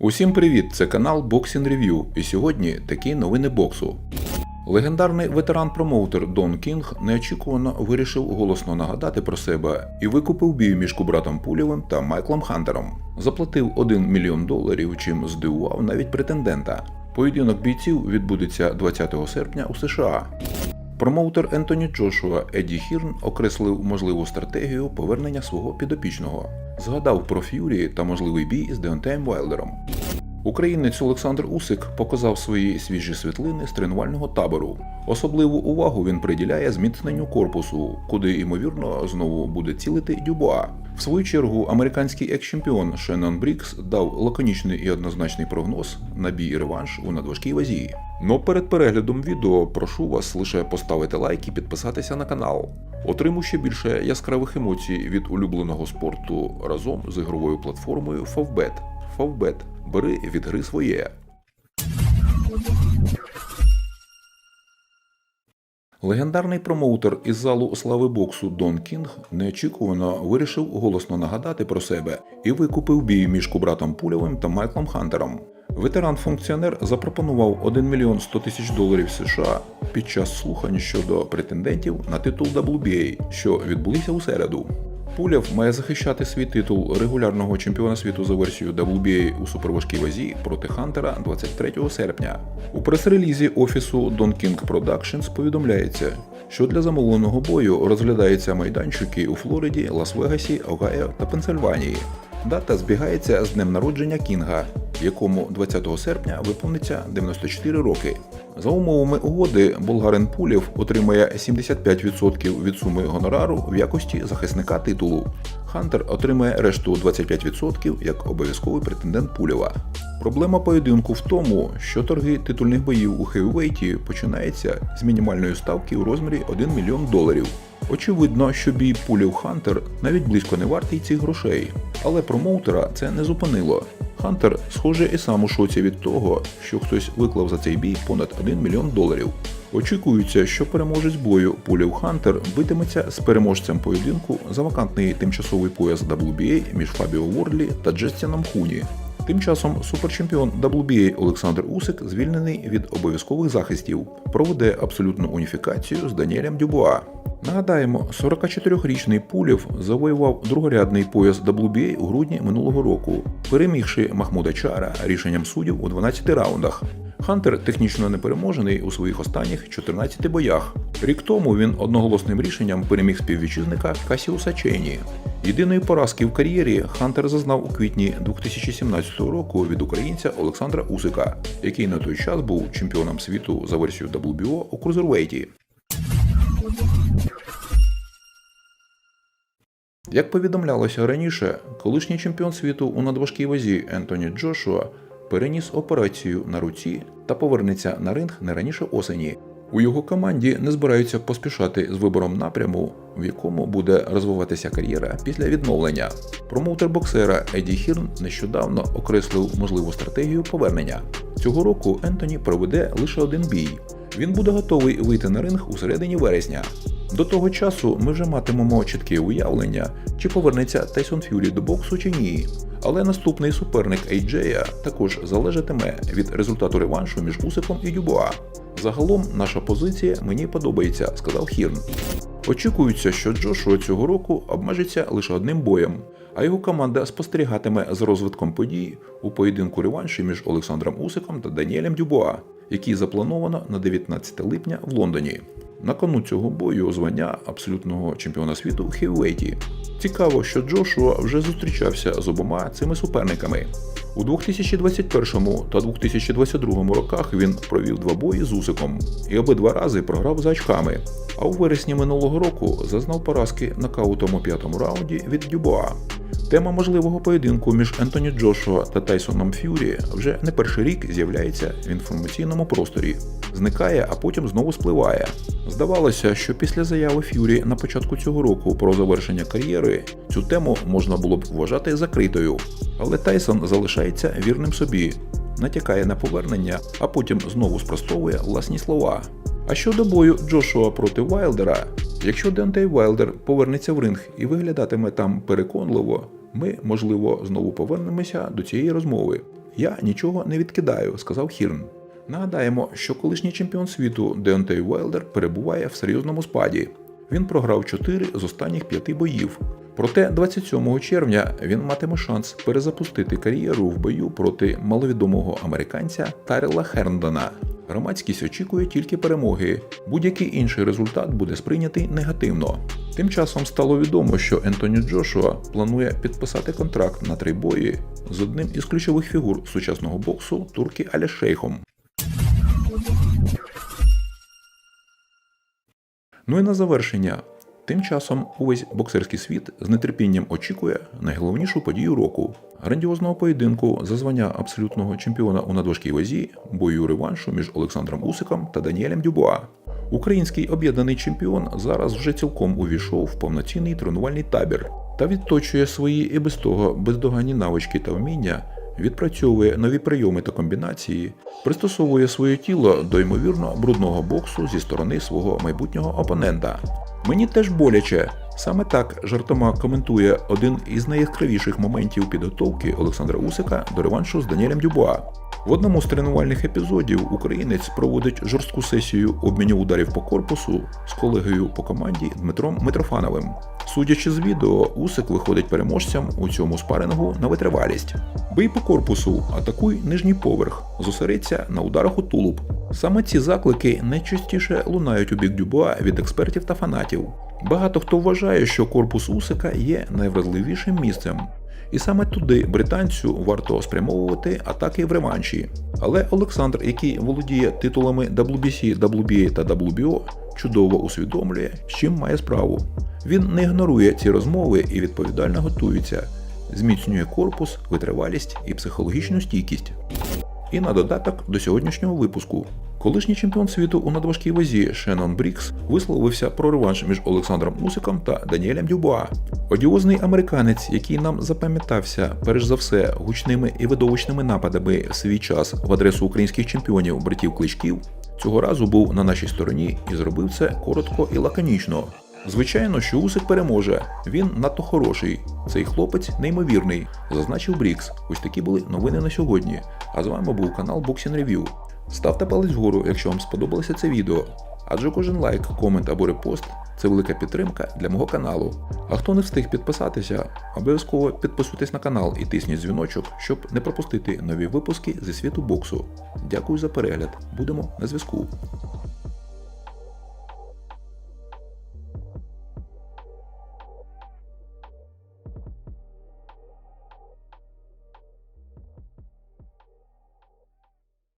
Усім привіт! Це канал Boxing Review, і сьогодні такі новини боксу. Легендарний ветеран-промоутер Дон Кінг неочікувано вирішив голосно нагадати про себе і викупив бій між братом Пулєвим та Майклом Хантером. Заплатив 1 мільйон доларів, чим здивував навіть претендента. Поєдинок бійців відбудеться 20 серпня у США. Промоутер Ентоні Джошуа Едді Хірн окреслив можливу стратегію повернення свого підопічного. Згадав про Ф'юрі та можливий бій з Деонтеєм Вайлдером. Українець Олександр Усик показав свої свіжі світлини з тренувального табору. Особливу увагу він приділяє зміцненню корпусу, куди ймовірно знову буде цілити Дюбуа. В свою чергу американський екс-чемпіон Шеннон Брікс дав лаконічний і однозначний прогноз на бій реванш у надважкій вазі. Но перед переглядом відео прошу вас лише поставити лайк і підписатися на канал. Отримуй ще більше яскравих емоцій від улюбленого спорту разом з ігровою платформою Favbet. Favbet. Бери від гри своє. Легендарний промоутер із залу слави боксу Дон Кінг неочікувано вирішив голосно нагадати про себе і викупив бій між братом Пулєвим та Майклом Хантером. Ветеран-функціонер запропонував 1 мільйон 100 тисяч доларів США під час слухань щодо претендентів на титул WBA, що відбулися у середу. Пуляв має захищати свій титул регулярного чемпіона світу за версією WBA у суперважкій вазі проти Хантера 23 серпня. У прес-релізі офісу Don King Productions повідомляється, що для замовленого бою розглядаються майданчики у Флориді, Лас-Вегасі, Огайо та Пенсильванії. Дата збігається з днем народження Кінга, якому 20 серпня виповниться 94 роки. За умовами угоди, болгарин Пулєв отримає 75% від суми гонорару в якості захисника титулу. Хантер отримає решту 25% як обов'язковий претендент Пулєва. Проблема поєдинку в тому, що торги титульних боїв у хевівейті починаються з мінімальної ставки у розмірі 1 мільйон доларів. Очевидно, що бій Пулів Хантер навіть близько не вартий цих грошей, але промоутера це не зупинило. Хантер, схоже, і сам у шоці від того, що хтось виклав за цей бій понад 1 мільйон доларів. Очікується, що переможець бою Полів Хантер битиметься з переможцем поєдинку за вакантний тимчасовий пояс WBA між Фабіо Ворлі та Джестіном Хуні. Тим часом суперчемпіон WBA Олександр Усик звільнений від обов'язкових захистів, проведе абсолютну уніфікацію з Даніелем Дюбуа. Нагадаємо, 44-річний Пулєв завоював другорядний пояс WBA у грудні минулого року, перемігши Махмуда Чара рішенням суддів у 12 раундах. Хантер технічно непереможений у своїх останніх 14 боях. Рік тому він одноголосним рішенням переміг співвітчизника Касіуса Чейні. Єдиної поразки в кар'єрі Хантер зазнав у квітні 2017 року від українця Олександра Усика, який на той час був чемпіоном світу за версією WBO у крузервейті. Як повідомлялося раніше, колишній чемпіон світу у надважкій вазі Ентоні Джошуа переніс операцію на руці та повернеться на ринг не раніше осені. У його команді не збираються поспішати з вибором напряму, в якому буде розвиватися кар'єра після відновлення. Промоутер боксера Еді Хірн нещодавно окреслив можливу стратегію повернення. Цього року Ентоні проведе лише один бій. Він буде готовий вийти на ринг у середині вересня. До того часу ми вже матимемо чітке уявлення, чи повернеться Тайсон Ф'юрі до боксу чи ні. Але наступний суперник Ейджея також залежатиме від результату реваншу між Усиком і Дюбуа. Загалом наша позиція мені подобається, сказав Хірн. Очікується, що Джошуа цього року обмежиться лише одним боєм, а його команда спостерігатиме за розвитком подій у поєдинку реванші між Олександром Усиком та Даніелем Дюбуа, який заплановано на 19 липня в Лондоні. На кону цього бою звання абсолютного чемпіона світу у хеввейті. Цікаво, що Джошуа вже зустрічався з обома цими суперниками. У 2021 та 2022 роках він провів два бої з Усиком і обидва рази програв за очками. А у вересні минулого року зазнав поразки нокаутом у п'ятому раунді від Дюбуа. Тема можливого поєдинку між Ентоні Джошуа та Тайсоном Ф'юрі вже не перший рік з'являється в інформаційному просторі, зникає, а потім знову спливає. Здавалося, що після заяви Ф'юрі на початку цього року про завершення кар'єри цю тему можна було б вважати закритою. Але Тайсон залишається вірним собі, натякає на повернення, а потім знову спростовує власні слова. А щодо бою Джошуа проти Вайлдера, якщо Дентей Вайлдер повернеться в ринг і виглядатиме там переконливо, ми, можливо, знову повернемося до цієї розмови. Я нічого не відкидаю, сказав Хірн. Нагадаємо, що колишній чемпіон світу Деонтей Уайлдер перебуває в серйозному спаді. Він програв 4 з останніх 5 боїв. Проте 27 червня він матиме шанс перезапустити кар'єру в бою проти маловідомого американця Тарела Херндона. Громадськість очікує тільки перемоги. Будь-який інший результат буде сприйнятий негативно. Тим часом стало відомо, що Ентоні Джошуа планує підписати контракт на три бої з одним із ключових фігур сучасного боксу турки Аля Шейхом. Ну і на завершення. Тим часом увесь боксерський світ з нетерпінням очікує найголовнішу подію року грандіозного поєдинку за звання абсолютного чемпіона у надважкій вазі, бою реваншу між Олександром Усиком та Даніелем Дюбуа. Український об'єднаний чемпіон зараз вже цілком увійшов в повноцінний тренувальний табір та відточує свої і без того бездоганні навички та вміння, відпрацьовує нові прийоми та комбінації, пристосовує своє тіло до ймовірно брудного боксу зі сторони свого майбутнього опонента. Мені теж боляче. Саме так жартома коментує один із найяскравіших моментів підготовки Олександра Усика до реваншу з Даніелем Дюбуа. В одному з тренувальних епізодів українець проводить жорстку сесію обміню ударів по корпусу з колегою по команді Дмитром Митрофановим. Судячи з відео, Усик виходить переможцям у цьому спарингу на витривалість. Бий по корпусу, атакуй нижній поверх, зосередься на ударах у тулуб. Саме ці заклики найчастіше лунають у бік Дюбуа від експертів та фанатів. Багато хто вважає, що корпус Усика є найвразливішим місцем. І саме туди британцю варто спрямовувати атаки в реванші. Але Олександр, який володіє титулами WBC, WBA та WBO, чудово усвідомлює, з чим має справу. Він не ігнорує ці розмови і відповідально готується, зміцнює корпус, витривалість і психологічну стійкість. І на додаток до сьогоднішнього випуску. Колишній чемпіон світу у надважкій вазі Шеннон Брікс висловився про реванш між Олександром Усиком та Даніелем Дюбуа. Одіозний американець, який нам запам'ятався перш за все гучними і видовищними нападами в свій час в адресу українських чемпіонів братів Кличків, цього разу був на нашій стороні і зробив це коротко і лаконічно. Звичайно, що Усик переможе. Він надто хороший. Цей хлопець неймовірний, зазначив Брікс. Ось такі були новини на сьогодні. А з вами був канал Boxing Review. Ставте палець вгору, якщо вам сподобалося це відео. Адже кожен лайк, комент або репост це велика підтримка для мого каналу. А хто не встиг підписатися, обов'язково підписуйтесь на канал і тисніть дзвіночок, щоб не пропустити нові випуски зі світу боксу. Дякую за перегляд. Будемо на зв'язку.